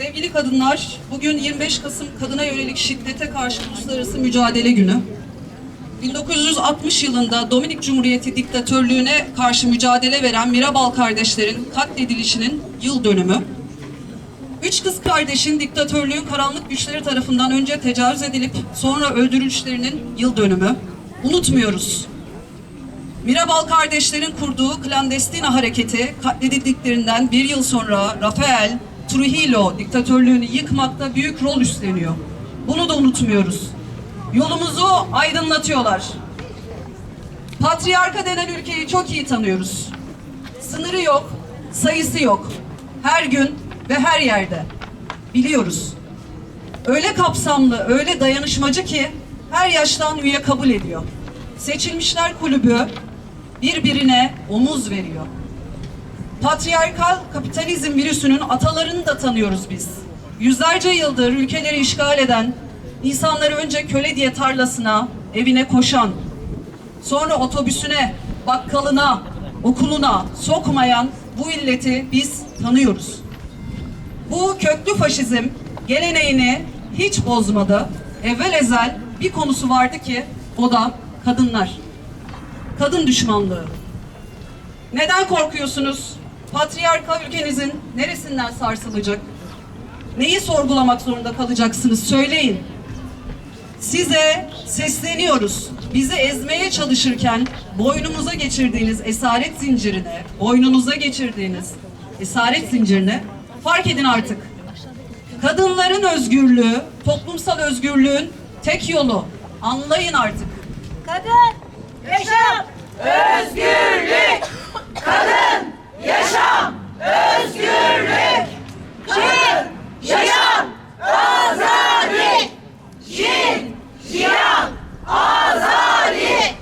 Sevgili kadınlar, bugün 25 Kasım Kadına Yönelik Şiddete Karşı Uluslararası Mücadele Günü. 1960 yılında Dominik Cumhuriyeti diktatörlüğüne karşı mücadele veren Mirabal kardeşlerin katledilişinin yıl dönümü. Üç kız kardeşin diktatörlüğün karanlık güçleri tarafından önce tecavüz edilip sonra öldürülüşlerinin yıl dönümü. Unutmuyoruz. Mirabal kardeşlerin kurduğu Clandestina hareketi katledildiklerinden bir yıl sonra Rafael Trujillo diktatörlüğünü yıkmakta büyük rol üstleniyor. Bunu da unutmuyoruz. Yolumuzu aydınlatıyorlar. Patriarka denen ülkeyi çok iyi tanıyoruz. Sınırı yok, sayısı yok. Her gün ve her yerde. Biliyoruz. Öyle kapsamlı, öyle dayanışmacı ki her yaştan üye kabul ediyor. Seçilmişler kulübü birbirine omuz veriyor. Patriarkal kapitalizm virüsünün atalarını da tanıyoruz biz. Yüzlerce yıldır ülkeleri işgal eden, insanları önce köle diye tarlasına, evine koşan, sonra otobüsüne, bakkalına, okuluna sokmayan bu illeti biz tanıyoruz. Bu köklü faşizm geleneğini hiç bozmadı. Evvel ezel bir konusu vardı ki o da kadınlar. Kadın düşmanlığı. Neden korkuyorsunuz? Patriarka ülkenizin neresinden sarsılacak? Neyi sorgulamak zorunda kalacaksınız? Söyleyin. Size sesleniyoruz. Bizi ezmeye çalışırken boynumuza geçirdiğiniz esaret zincirine, boynunuza geçirdiğiniz esaret zincirine fark edin artık. Kadınların özgürlüğü, toplumsal özgürlüğün tek yolu. Anlayın artık. Kadın, yaşam, özgürlük. Kadın, yaşam, özgürlük. Kadın, yaşam, azadi. Cin, cihan, azadi.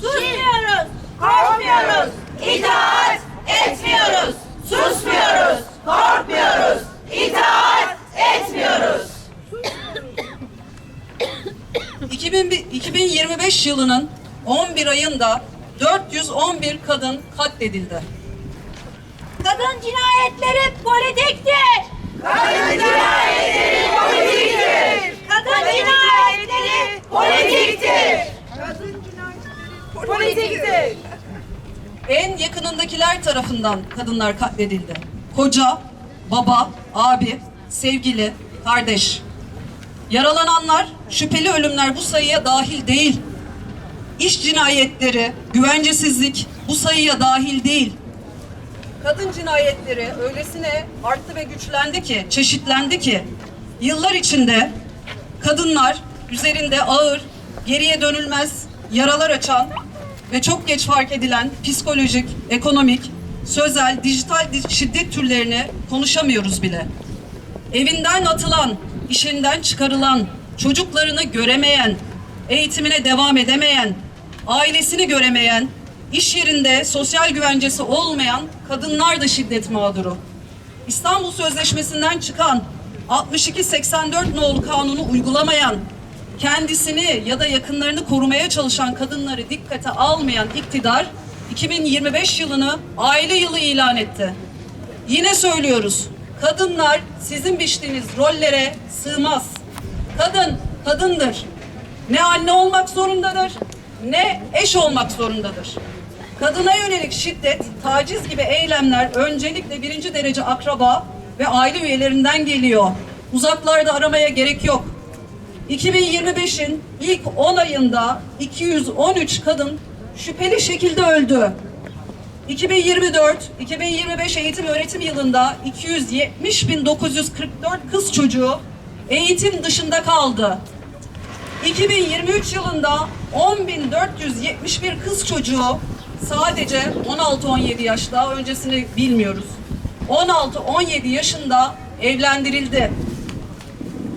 Susmuyoruz, korkmuyoruz, itaat etmiyoruz. Susmuyoruz, korkmuyoruz, itaat etmiyoruz. 2000 2025 yılının 11 ayında 411 kadın katledildi. Kadın cinayetleri politiktir. Kadın cinayetleri politiktir. Kadın cinayetleri politiktir. Kadın cinayetleri politiktir. En yakınındakiler tarafından kadınlar katledildi. Koca, baba, abi, sevgili, kardeş. Yaralananlar, şüpheli ölümler bu sayıya dahil değil. İş cinayetleri, güvencesizlik bu sayıya dahil değil. Kadın cinayetleri öylesine arttı ve güçlendi ki, çeşitlendi ki yıllar içinde kadınlar üzerinde ağır, geriye dönülmez yaralar açan ve çok geç fark edilen psikolojik, ekonomik, sözel, dijital di- şiddet türlerini konuşamıyoruz bile. Evinden atılan, işinden çıkarılan, çocuklarını göremeyen, eğitimine devam edemeyen, ailesini göremeyen, iş yerinde sosyal güvencesi olmayan kadınlar da şiddet mağduru. İstanbul Sözleşmesi'nden çıkan 62-84 nolu kanunu uygulamayan, kendisini ya da yakınlarını korumaya çalışan kadınları dikkate almayan iktidar 2025 yılını aile yılı ilan etti. Yine söylüyoruz. Kadınlar sizin biçtiğiniz rollere sığmaz. Kadın kadındır. Ne anne olmak zorundadır, ne eş olmak zorundadır. Kadına yönelik şiddet, taciz gibi eylemler öncelikle birinci derece akraba ve aile üyelerinden geliyor. Uzaklarda aramaya gerek yok. 2025'in ilk 10 ayında 213 kadın şüpheli şekilde öldü. 2024-2025 eğitim öğretim yılında 270.944 kız çocuğu eğitim dışında kaldı. 2023 yılında 10.471 kız çocuğu sadece 16-17 yaş daha öncesini bilmiyoruz. 16-17 yaşında evlendirildi.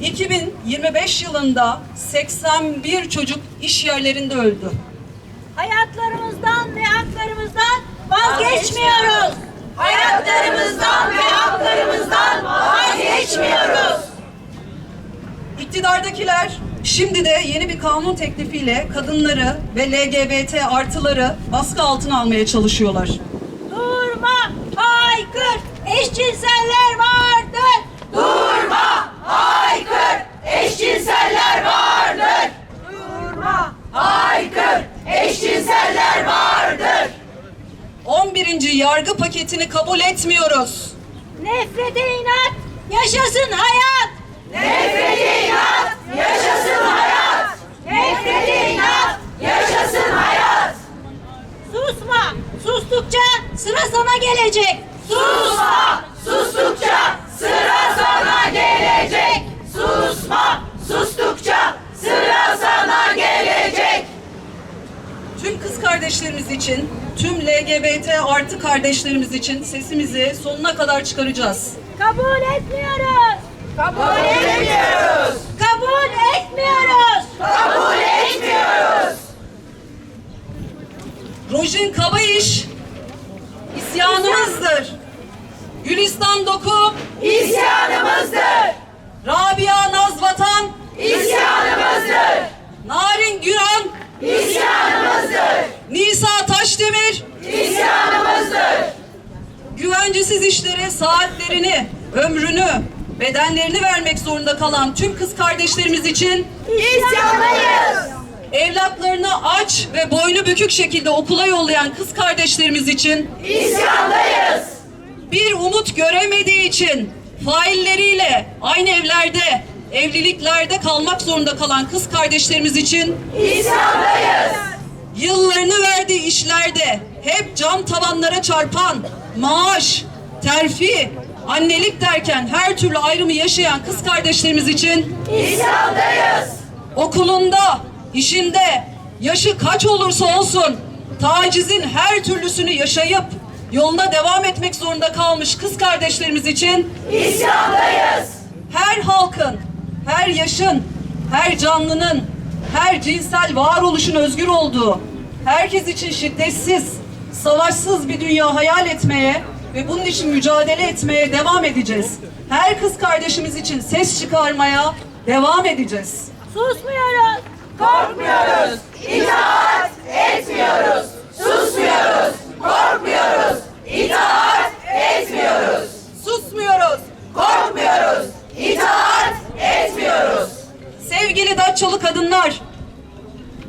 2025 yılında 81 çocuk iş yerlerinde öldü. Hayatlarımızdan ve haklarımızdan vazgeçmiyoruz. Hayatlarımızdan ve haklarımızdan vazgeçmiyoruz. İktidardakiler Şimdi de yeni bir kanun teklifiyle kadınları ve LGBT artıları baskı altına almaya çalışıyorlar. Durma, haykır, eşcinseller vardır. Durma, haykır, eşcinseller vardır. Durma, haykır, eşcinseller vardır. 11. yargı paketini kabul etmiyoruz. Nefrete inat, yaşasın hayat. Nefrete inat, yaşasın hayat. Nefrete inat, yaşasın hayat. Susma, sustukça sıra sana gelecek. Susma, sustukça sıra sana gelecek. Susma, sustukça sıra sana gelecek. Tüm kız kardeşlerimiz için, tüm LGBT artı kardeşlerimiz için sesimizi sonuna kadar çıkaracağız. Kabul etmiyoruz. Kabul etmiyoruz. Kabul etmiyoruz. Kabul etmiyoruz. Rojin Kabayış isyanımızdır. Gülistan Doku, İsyanımızdır. Rabia Nazvatan, İsyanımızdır. Narin Güran, İsyanımızdır. Nisa Taşdemir, İsyanımızdır. güvencesiz işlere saatlerini, ömrünü, bedenlerini vermek zorunda kalan tüm kız kardeşlerimiz için İsyandayız. evlatlarını aç ve boynu bükük şekilde okula yollayan kız kardeşlerimiz için İsyandayız. bir umut göremediği için failleriyle aynı evlerde, evliliklerde kalmak zorunda kalan kız kardeşlerimiz için İsyandayız. yıllarını verdiği işlerde hep cam tavanlara çarpan maaş, terfi, annelik derken her türlü ayrımı yaşayan kız kardeşlerimiz için İsyandayız. okulunda, işinde, yaşı kaç olursa olsun tacizin her türlüsünü yaşayıp yoluna devam etmek zorunda kalmış kız kardeşlerimiz için İsyandayız. her halkın, her yaşın, her canlının, her cinsel varoluşun özgür olduğu, herkes için şiddetsiz, savaşsız bir dünya hayal etmeye ve bunun için mücadele etmeye devam edeceğiz. Her kız kardeşimiz için ses çıkarmaya devam edeceğiz. Susmuyoruz. Korkmuyoruz. İtaat etmiyoruz. Susmuyoruz. Korkmuyoruz. İtaat etmiyoruz. Susmuyoruz. Korkmuyoruz. İtaat etmiyoruz. Sevgili Datçalı kadınlar,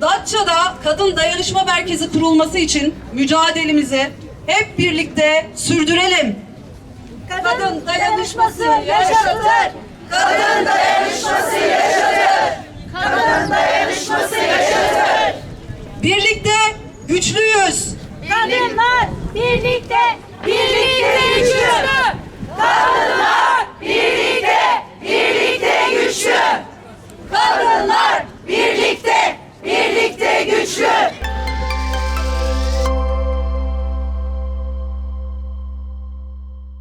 Datça'da kadın dayanışma merkezi kurulması için mücadelemizi hep birlikte sürdürelim. Kadın dayanışması yaşatır. Kadın dayanışması yaşatır. Kadın dayanışması yaşatır. Birlikte güçlüyüz. Kadınlar birlikte, birlikte güçlü.